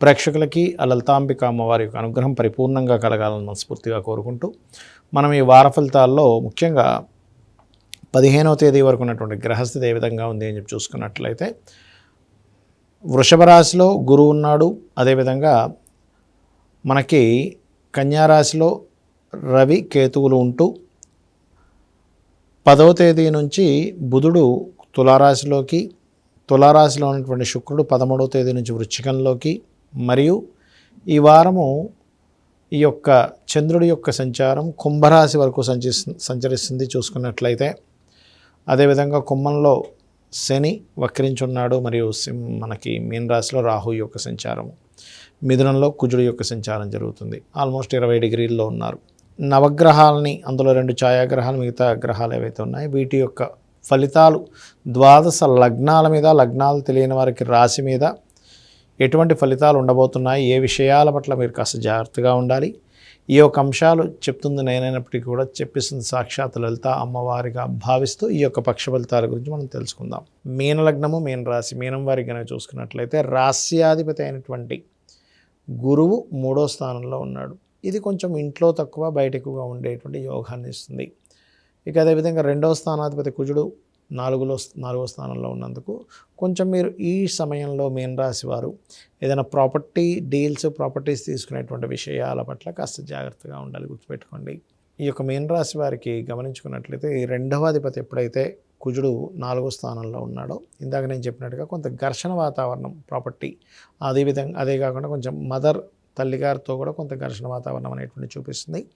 ప్రేక్షకులకి ఆ లలితాంబిక అమ్మవారి యొక్క అనుగ్రహం పరిపూర్ణంగా కలగాలని మనస్ఫూర్తిగా కోరుకుంటూ మనం ఈ వార ఫలితాల్లో ముఖ్యంగా పదిహేనవ తేదీ వరకు ఉన్నటువంటి గ్రహస్థితి ఏ విధంగా ఉంది అని చెప్పి చూసుకున్నట్లయితే వృషభ రాశిలో గురువు ఉన్నాడు. అదేవిధంగా మనకి కన్యారాశిలో రవి కేతువులు ఉంటూ పదవ తేదీ నుంచి బుధుడు తులారాశిలోకి తులారాశిలో ఉన్నటువంటి శుక్రుడు పదమూడవ తేదీ నుంచి వృశ్చికంలోకి మరియు ఈ వారము ఈ యొక్క చంద్రుడి యొక్క సంచారం కుంభరాశి వరకు సంచి సంచరిస్తుంది చూసుకున్నట్లయితే. అదేవిధంగా కుంభంలో శని వక్రించున్నాడు మరియు మనకి మీన రాశిలో రాహు యొక్క సంచారము. మిథునంలో కుజుడు యొక్క సంచారం జరుగుతుంది. ఆల్మోస్ట్ ఇరవై డిగ్రీల్లో ఉన్నారు. నవగ్రహాలని అందులో రెండు ఛాయాగ్రహాలు మిగతా గ్రహాలు ఏవైతే ఉన్నాయో వీటి యొక్క ఫలితాలు ద్వాదశ లగ్నాల మీద లగ్నాలు తెలియని వారికి రాశి మీద ఎటువంటి ఫలితాలు ఉండబోతున్నాయి? ఏ విషయాల పట్ల మీరు కాస్త జాగ్రత్తగా ఉండాలి? ఈ యొక్క అంశాలు చెప్తుంది నేనైనప్పటికీ కూడా చెప్పిస్తుంది సాక్షాత్ లలిత అమ్మవారిగా భావిస్తూ ఈ యొక్క పక్ష ఫలితాల గురించి మనం తెలుసుకుందాం. మీన లగ్నము మీన రాశి మీనం వారి కనుక చూసుకున్నట్లయితే రాస్యాధిపతి అయినటువంటి గురువు మూడో స్థానంలో ఉన్నాడు. ఇది కొంచెం ఇంట్లో తక్కువ బయట ఎక్కువగా ఉండేటువంటి యోగాన్ని ఇస్తుంది. ఇక అదేవిధంగా రెండవ స్థానాధిపతి కుజుడు నాలుగులో నాలుగో స్థానంలో ఉన్నందుకు కొంచెం మీరు ఈ సమయంలో మీన రాశి వారు ఏదైనా ప్రాపర్టీ డీల్స్ ప్రాపర్టీస్ తీసుకునేటువంటి విషయాల పట్ల కాస్త జాగ్రత్తగా ఉండాలి గుర్తుపెట్టుకోండి. ఈ యొక్క మీన రాశి వారికి గమనించుకున్నట్లయితే ఈ రెండవ అధిపతి ఎప్పుడైతే కుజుడు నాలుగో స్థానంలో ఉన్నాడో ఇందాక నేను చెప్పినట్టుగా కొంత ఘర్షణ వాతావరణం ప్రాపర్టీ అదేవిధంగా అదే కాకుండా కొంచెం మదర్ తల్లిగారితో కూడా కొంత ఘర్షణ వాతావరణం అనేటువంటి చూపిస్తుంది.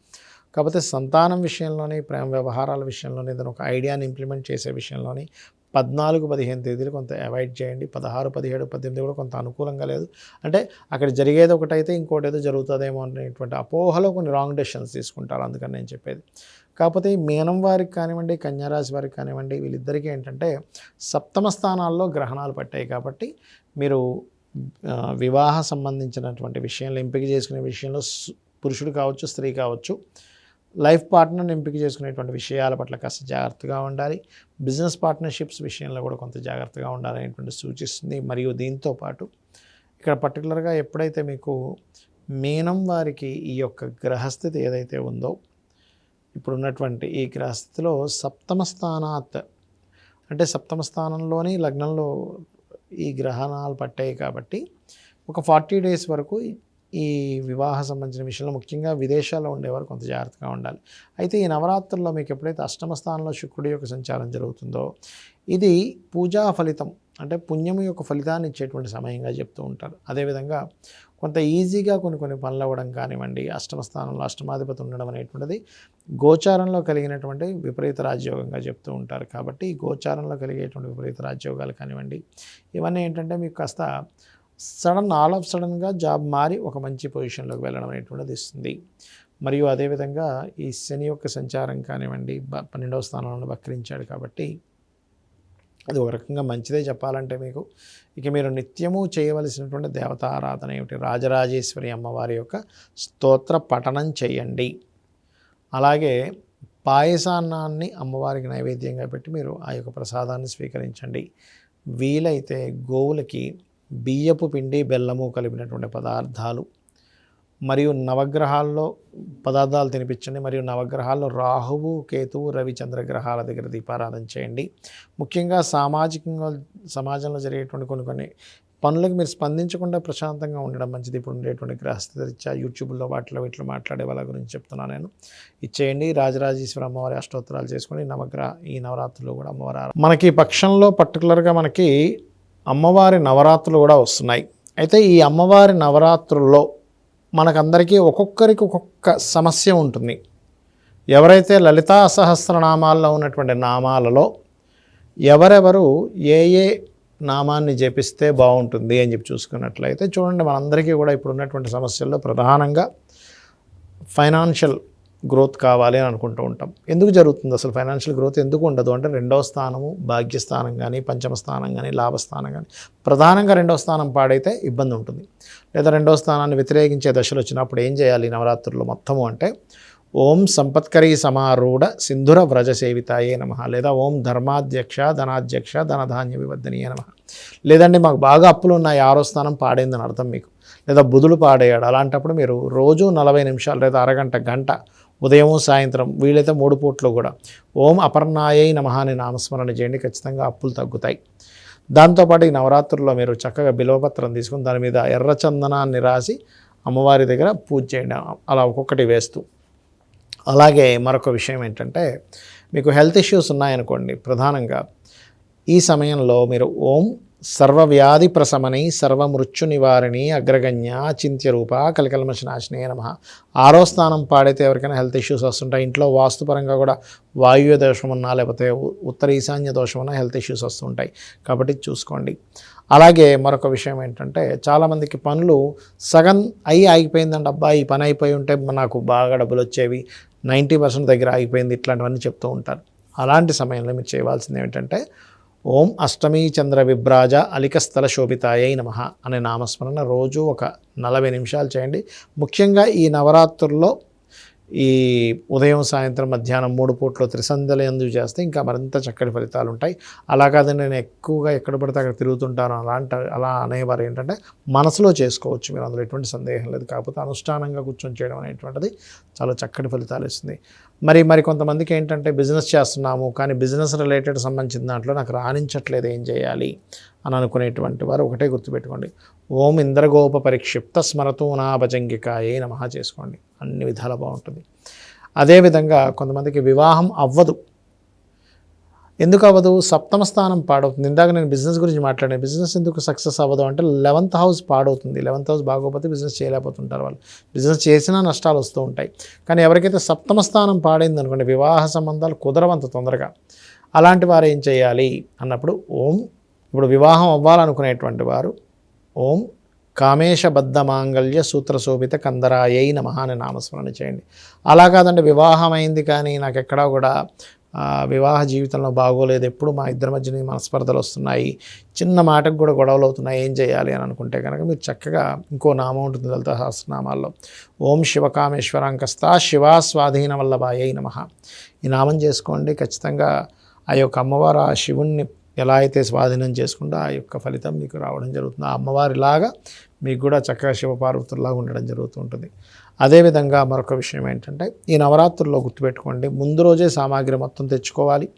కాకపోతే సంతానం విషయంలోని ప్రేమ వ్యవహారాల విషయంలోని ఏదైనా ఒక ఐడియాని ఇంప్లిమెంట్ చేసే విషయంలోని పద్నాలుగు పదిహేను తేదీలు కొంత అవాయిడ్ చేయండి. పదహారు పదిహేడు పద్దెనిమిది కూడా కొంత అనుకూలంగా లేదు. అంటే అక్కడ జరిగేది ఒకటైతే ఇంకోటి ఏదో జరుగుతుందేమో అనేటువంటి అపోహలో కొన్ని రాంగ్ డెసిషన్స్ తీసుకుంటారు. అందుకని నేను చెప్పేది. కాకపోతే ఈ మీనం వారికి కానివ్వండి కన్యారాశి వారికి కానివ్వండి వీళ్ళిద్దరికీ ఏంటంటే సప్తమ స్థానాల్లో గ్రహణాలు పట్టాయి కాబట్టి మీరు వివాహ సంబంధించినటువంటి విషయంలో ఎంపిక చేసుకునే విషయంలో పురుషుడు కావచ్చు స్త్రీ కావచ్చు లైఫ్ పార్ట్నర్ని ఎంపిక చేసుకునేటువంటి విషయాల పట్ల కాస్త జాగ్రత్తగా ఉండాలి. బిజినెస్ పార్ట్నర్షిప్స్ విషయంలో కూడా కొంత జాగ్రత్తగా ఉండాలనేటువంటి సూచిస్తుంది. మరియు దీంతో పాటు ఇక్కడ పర్టికులర్గా ఎప్పుడైతే మీకు మీనం వారికి ఈ యొక్క గ్రహస్థితి ఏదైతే ఉందో ఇప్పుడు ఉన్నటువంటి ఈ గ్రహస్థితిలో సప్తమ స్థానాత్ అంటే సప్తమ స్థానంలోని లగ్నంలో ఈ గ్రహణాలు పట్టాయి కాబట్టి ఒక ఫార్టీ డేస్ వరకు ఈ వివాహ సంబంధించిన విషయంలో ముఖ్యంగా విదేశాల్లో ఉండేవారు కొంత జాగ్రత్తగా ఉండాలి. అయితే ఈ నవరాత్రుల్లో మీకు ఎప్పుడైతే అష్టమ స్థానంలో శుక్రుడి యొక్క సంచారం జరుగుతుందో ఇది పూజా ఫలితం అంటే పుణ్యం యొక్క ఫలితాన్ని ఇచ్చేటువంటి సమయంగా చెప్తూ ఉంటారు. అదేవిధంగా కొంత ఈజీగా కొన్ని కొన్ని పనులు అవ్వడం కానివ్వండి అష్టమ స్థానంలో అష్టమాధిపతి ఉండడం అనేటువంటిది గోచారంలో కలిగినటువంటి విపరీత రాజ్యోగంగా చెప్తూ ఉంటారు. కాబట్టి గోచారంలో కలిగేటువంటి విపరీత రాజ్యోగాలు కానివ్వండి ఇవన్నీ ఏంటంటే మీకు కాస్త సడన్ ఆల్ ఆఫ్ సడన్గా జాబ్ మారి ఒక మంచి పొజిషన్లోకి వెళ్ళడం అనేటువంటిది ఇస్తుంది. మరియు అదేవిధంగా ఈ శని యొక్క సంచారం కానివ్వండి బ- పన్నెండవ స్థానంలో వక్రించాడు కాబట్టి అది ఒక రకంగా మంచిదే చెప్పాలంటే మీకు. ఇక మీరు నిత్యము చేయవలసినటువంటి దేవతారాధన ఏమిటి? రాజరాజేశ్వరి అమ్మవారి యొక్క స్తోత్ర పఠనం చేయండి. అలాగే పాయసాన్నాన్ని అమ్మవారికి నైవేద్యంగా పెట్టి మీరు ఆ యొక్క ప్రసాదాన్ని స్వీకరించండి. వీలైతే గోవులకి బియ్యపు పిండి బెల్లము కలిపినటువంటి పదార్థాలు. మరియు నవగ్రహాల్లో పదార్థాలు తినిపించండి. మరియు నవగ్రహాల్లో రాహువు కేతువు రవిచంద్ర గ్రహాల దగ్గర దీపారాధన చేయండి. ముఖ్యంగా సామాజికంగా సమాజంలో జరిగేటువంటి కొన్ని కొన్ని పనులకు మీరు స్పందించకుండా ప్రశాంతంగా ఉండడం మంచిది. ఇప్పుడు ఉండేటువంటి గ్రహస్థితి రీత్యా యూట్యూబ్లో వాటిలో వీటిలో మాట్లాడే వాళ్ళ గురించి చెప్తున్నాను నేను. ఇచ్చేయండి. రాజరాజేశ్వర అమ్మవారి అష్టోత్తరాలు చేసుకొని నవగ్రహ ఈ నవరాత్రులు కూడా అమ్మవారు మనకి ఈ పక్షంలో పర్టికులర్గా మనకి అమ్మవారి నవరాత్రులు కూడా వస్తున్నాయి. అయితే ఈ అమ్మవారి నవరాత్రుల్లో మనకందరికీ ఒక్కొక్కరికి ఒక్కొక్క సమస్య ఉంటుంది. ఎవరైతే లలితా సహస్రనామాల్లో ఉన్నటువంటి నామాలలో ఎవరెవరు ఏ ఏ నామాన్ని జపిస్తే బాగుంటుంది అని చెప్పి చూసుకున్నట్లయితే చూడండి మనందరికీ కూడా ఇప్పుడు ఉన్నటువంటి సమస్యల్లో ప్రధానంగా ఫైనాన్షియల్ గ్రోత్ కావాలి అని అనుకుంటూ ఉంటాం. ఎందుకు జరుగుతుంది అసలు ఫైనాన్షియల్ గ్రోత్ ఎందుకు ఉండదు? అంటే రెండవ స్థానము భాగ్యస్థానం కానీ పంచమ స్థానం కానీ లాభస్థానం కానీ ప్రధానంగా రెండవ స్థానం పాడైతే ఇబ్బంది ఉంటుంది. లేదా రెండవ స్థానాన్ని వ్యతిరేకించే దశలు వచ్చినప్పుడు ఏం చేయాలి? నవరాత్రుల్లో మొత్తము అంటే ఓం సంపత్కరీ సమారూఢ సింధుర వ్రజ సేవితాయే నమ లేదా ఓం ధర్మాధ్యక్ష ధనాధ్యక్ష ధనధాన్య వివర్ధనీయ నమ. లేదండి మాకు బాగా అప్పులు ఉన్నాయి ఆరో స్థానం పాడైందని అర్థం మీకు. లేదా బుధులు పాడేయాడు అలాంటప్పుడు మీరు రోజు నలభై నిమిషాలు లేదా అరగంట గంట ఉదయం సాయంత్రం వీలైతే మూడు పూట్లు కూడా. ఓం అపర్ణాయై నమ అని నామస్మరణ చేయండి. ఖచ్చితంగా అప్పులు తగ్గుతాయి. దాంతోపాటు ఈ నవరాత్రుల్లో మీరు చక్కగా బిలవపత్రం తీసుకుని దాని మీద ఎర్ర చందనాన్ని రాసి అమ్మవారి దగ్గర పూజ చేయండి. అలా ఒక్కొక్కటి వేస్తూ. అలాగే మరొక విషయం ఏంటంటే మీకు హెల్త్ ఇష్యూస్ ఉన్నాయనుకోండి ప్రధానంగా ఈ సమయంలో మీరు ఓం సర్వవ్యాధి ప్రశమని సర్వమృత్యు నివారిణి అగ్రగణ్య అచింత్య రూప కలికల్మశనాశనే నమ. ఆరో స్థానం పాడైతే ఎవరికైనా హెల్త్ ఇష్యూస్ వస్తుంటాయి. ఇంట్లో వాస్తుపరంగా కూడా వాయువ్య దోషం ఉన్నా లేకపోతే ఉత్తర ఈశాన్య దోషం ఉన్నా హెల్త్ ఇష్యూస్ వస్తుంటాయి. కాబట్టి చూసుకోండి. అలాగే మరొక విషయం ఏంటంటే చాలామందికి పనులు సగం అయి ఆగిపోయిందండి. అబ్బా ఈ పని అయిపోయి ఉంటే నాకు బాగా డబ్బులు వచ్చేవి. నైంటీ పర్సెంట్ దగ్గర ఆగిపోయింది. ఇట్లాంటివన్నీ చెప్తూ ఉంటారు. అలాంటి సమయంలో మీరు చేయవలసింది ఏమిటంటే ఓం అష్టమీ చంద్ర విభ్రాజ అలికస్థల శోభితాయై నమ అనే నామస్మరణ రోజు ఒక నలభై నిమిషాలు చేయండి. ముఖ్యంగా ఈ నవరాత్రుల్లో ఈ ఉదయం సాయంత్రం మధ్యాహ్నం మూడు పూట్లో త్రిసంధ్యలు ఎందుకు చేస్తే ఇంకా మరింత చక్కటి ఫలితాలు ఉంటాయి. అలా కాదని నేను ఎక్కువగా ఎక్కడ పడితే అక్కడ తిరుగుతుంటాను. అలాంటి అలా అనేవారు ఏంటంటే మనసులో చేసుకోవచ్చు. మీరు అందులో ఎటువంటి సందేహం లేదు. కాకపోతే అనుష్ఠానంగా కూర్చొని చేయడం అనేటువంటిది చాలా చక్కటి ఫలితాలు ఇస్తుంది. మరి మరి కొంతమందికి ఏంటంటే బిజినెస్ చేస్తున్నాము కానీ బిజినెస్ రిలేటెడ్ సంబంధించిన దాంట్లో నాకు రాణించట్లేదు ఏం చేయాలి అని అనుకునేటువంటి వారు ఒకటే గుర్తుపెట్టుకోండి. ఓం ఇంద్రగోప పరిక్షిప్త స్మరతో నాభజంగికాయే నమ చేసుకోండి. అన్ని విధాలు బాగుంటుంది. అదేవిధంగా కొంతమందికి వివాహం అవ్వదు. ఎందుకు అవ్వదు? సప్తమ స్థానం పాడవుతుంది. ఇందాక నేను బిజినెస్ గురించి మాట్లాడాను బిజినెస్ ఎందుకు సక్సెస్ అవ్వదు అంటే లెవెంత్ హౌస్ పాడవుతుంది. లెవెంత్ హౌస్ బాగోకపోతే బిజినెస్ చేయలేకపోతుంటారు వాళ్ళు. బిజినెస్ చేసినా నష్టాలు వస్తూ ఉంటాయి. కానీ ఎవరికైతే సప్తమ స్థానం పాడైంది అనుకోండి వివాహ సంబంధాలు కుదరవంత తొందరగా. అలాంటి వారు ఏం చేయాలి? అన్నప్పుడు ఓం ఇప్పుడు వివాహం అవ్వాలనుకునేటువంటి వారు ఓం కామేశబద్ధ మాంగళ్య సూత్రశోభిత కందరాయై నమ అని నామస్మరణ చేయండి. అలా కాదండి వివాహం అయింది కానీ నాకు ఎక్కడా కూడా వివాహ జీవితంలో బాగోలేదు. ఎప్పుడు మా ఇద్దరి మధ్యన మనస్పర్ధలు వస్తున్నాయి. చిన్న మాటకు కూడా గొడవలు అవుతున్నాయి. ఏం చేయాలి అని అనుకుంటే కనుక మీరు చక్కగా ఇంకో నామం ఉంటుంది లలిత సహస్రనామాల్లో. ఓం శివకామేశ్వరాంకస్త శివా స్వాధీన వల్లభాయై నమ. ఈ నామం చేసుకోండి. ఖచ్చితంగా ఆ యొక్క అమ్మవారు ఆ శివుణ్ణి ఎలా అయితే స్వాధీనం చేసుకుంటే ఆ యొక్క ఫలితం మీకు రావడం జరుగుతుంది. ఆ అమ్మవారిలాగా మీకు కూడా చక్కగా శివపార్వతుల్లాగా ఉండడం జరుగుతూ ఉంటుంది. అదేవిధంగా మరొక విషయం ఏంటంటే ఈ నవరాత్రుల్లో గుర్తుపెట్టుకోండి. ముందు రోజే సామాగ్రి మొత్తం తెచ్చుకోవాలి.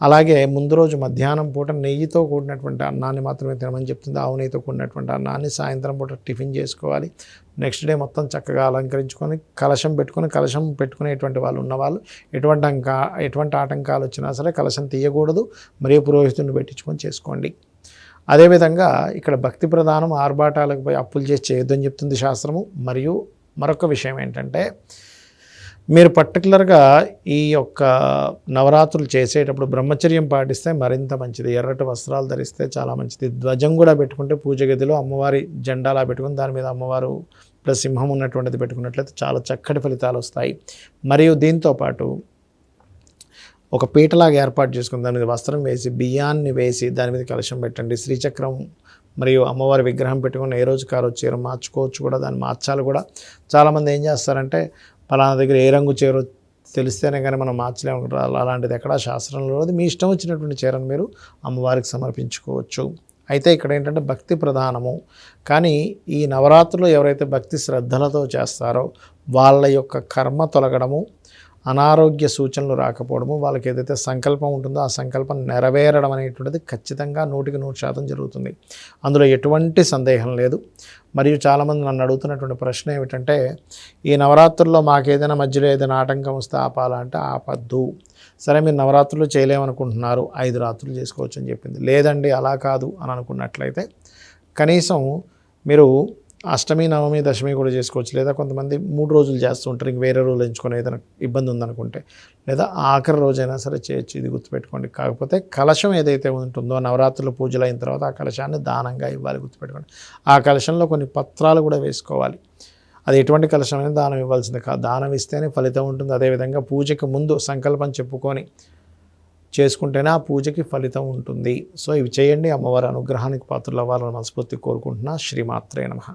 అలాగే ముందు రోజు మధ్యాహ్నం పూట నెయ్యితో కూడినటువంటి అన్నాన్ని మాత్రమే తినమని చెప్తుంది. ఆవు నెయ్యితో కూడినటువంటి అన్నాన్ని సాయంత్రం పూట టిఫిన్ చేసుకోవాలి. నెక్స్ట్ డే మొత్తం చక్కగా అలంకరించుకొని కలశం పెట్టుకొని కలశం పెట్టుకునేటువంటి వాళ్ళు ఉన్నవాళ్ళు. ఎటువంటి అంకా ఎటువంటి ఆటంకాలు వచ్చినా సరే కలశం తీయకూడదు. మరియు పురోహితుడిని పెట్టించుకొని చేసుకోండి. అదేవిధంగా ఇక్కడ భక్తి ప్రధానం ఆర్భాటాలకు పోయి అప్పులు చేసి చేయొద్దని చెప్తుంది శాస్త్రము. మరియు మరొక విషయం ఏంటంటే మీరు పర్టికులర్గా ఈ యొక్క నవరాత్రులు చేసేటప్పుడు బ్రహ్మచర్యం పాటిస్తే మరింత మంచిది. ఎర్రటి వస్త్రాలు ధరిస్తే చాలా మంచిది. ధ్వజం కూడా పెట్టుకుంటే పూజ గదిలో అమ్మవారి జెండాలా పెట్టుకుని దాని మీద అమ్మవారు ప్లస్ సింహం ఉన్నటువంటిది పెట్టుకున్నట్లయితే చాలా చక్కటి ఫలితాలు వస్తాయి. మరియు దీంతో పాటు ఒక పీటలాగా ఏర్పాటు చేసుకుని దాని మీద వస్త్రం వేసి బియ్యాన్ని వేసి దాని మీద కలశం పెట్టండి. శ్రీచక్రం మరియు అమ్మవారి విగ్రహం పెట్టుకుని ఏ రోజు కారు చీర మార్చుకోవచ్చు కూడా దాన్ని మార్చాలి కూడా. చాలామంది ఏం చేస్తారంటే పలానా దగ్గర ఏ రంగు చీర తెలిస్తేనే కానీ మనం మార్చలేము. అలా- అలాంటిది ఎక్కడా శాస్త్రంలో లేదు మీ ఇష్టం వచ్చినటువంటి చీరను మీరు అమ్మవారికి సమర్పించుకోవచ్చు. అయితే ఇక్కడ ఏంటంటే భక్తి ప్రధానము. కానీ ఈ నవరాత్రులు ఎవరైతే భక్తి శ్రద్ధలతో చేస్తారో వాళ్ళ యొక్క కర్మ తొలగడము అనారోగ్య సూచనలు రాకపోవడము వాళ్ళకి ఏదైతే సంకల్పం ఉంటుందో ఆ సంకల్పం నెరవేరడం అనేటువంటిది ఖచ్చితంగా నూటికి నూరు శాతం జరుగుతుంది. అందులో ఎటువంటి సందేహం లేదు. మరియు చాలామంది నన్ను అడుగుతున్నటువంటి ప్రశ్న ఏమిటంటే ఈ నవరాత్రుల్లో మాకేదైనా మధ్యలో ఏదైనా ఆటంకం వస్తే ఆపాలంటే ఆపద్దు. సరే మీరు నవరాత్రులు చేయలేమనుకుంటున్నారు ఐదు రాత్రులు చేసుకోవచ్చు అని చెప్పింది. లేదండి అలా కాదు అని అనుకున్నట్లయితే కనీసం మీరు అష్టమి నవమి దశమి కూడా చేసుకోవచ్చు. లేదా కొంతమంది మూడు రోజులు చేస్తూ ఉంటారు. ఇంక వేరే రోజులు ఎంచుకొని ఏదైనా ఇబ్బంది ఉందనుకుంటే. లేదా ఆఖరి రోజైనా సరే చేయొచ్చు. ఇది గుర్తుపెట్టుకోండి. కాకపోతే కలశం ఏదైతే ఉంటుందో నవరాత్రులు పూజలు అయిన తర్వాత ఆ కలశాన్ని దానంగా ఇవ్వాలి గుర్తుపెట్టుకోండి. ఆ కలశంలో కొన్ని పత్రాలు కూడా వేసుకోవాలి. అది ఎటువంటి కలశమైనా దానం ఇవ్వాల్సింది కాదు. దానం ఇస్తేనే ఫలితం ఉంటుంది. అదేవిధంగా పూజకి ముందు సంకల్పం చెప్పుకొని చేసుకుంటేనే ఆ పూజకి ఫలితం ఉంటుంది. సో ఇవి చేయండి. అమ్మవారి అనుగ్రహానికి పాత్రలు అవ్వాలని మనస్ఫూర్తి కోరుకుంటున్నా. శ్రీమాత్రే నమః.